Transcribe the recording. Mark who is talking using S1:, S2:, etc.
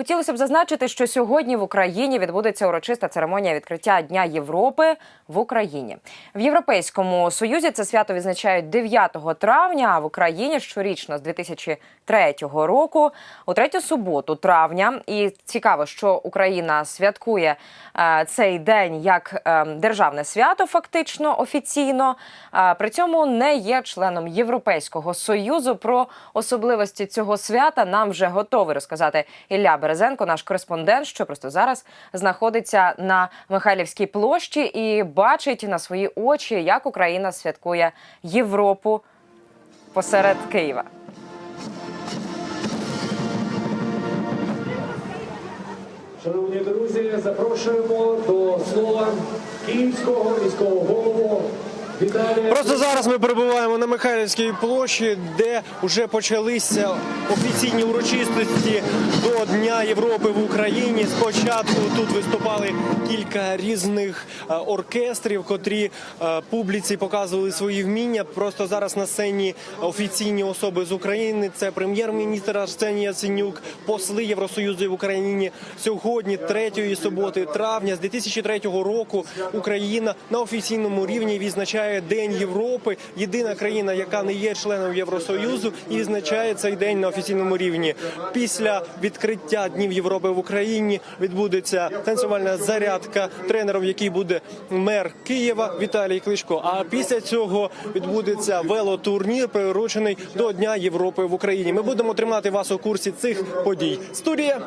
S1: Хотілося б зазначити, що сьогодні в Україні відбудеться урочиста церемонія відкриття Дня Європи в Україні. В Європейському Союзі це свято відзначають 9 травня, а в Україні щорічно з 2003 року у третю суботу травня. І цікаво, що Україна святкує е, цей день як е, державне свято, фактично офіційно. При цьому не є членом Європейського союзу. Про особливості цього свята нам вже готовий розказати Ілля Березенко, наш кореспондент, що просто зараз знаходиться на Михайлівській площі і бачить на свої очі, як Україна святкує Європу посеред Києва.
S2: Шановні друзі, запрошуємо до слова київського міського голову.
S3: Просто зараз ми перебуваємо на Михайлівській площі, де вже почалися офіційні урочистості до Дня Європи в Україні. Спочатку тут виступали кілька різних е, оркестрів, котрі е, публіці показували свої вміння. Просто зараз на сцені офіційні особи з України. Це прем'єр-міністр Арсеній Яценюк, посли Євросоюзу в Україні. Сьогодні, 3 суботи травня, з 2003 року Україна на офіційному рівні відзначає День Європи. Єдина країна, яка не є членом Євросоюзу, і відзначає цей день на офіційному рівні. Після відкриття Днів Європи в Україні відбудеться танцювальна зарядка тренером, який буде мер Києва Віталій Кличко. А після цього відбудеться велотурнір, приурочений до Дня Європи в Україні. Ми будемо тримати вас у курсі цих подій. Студія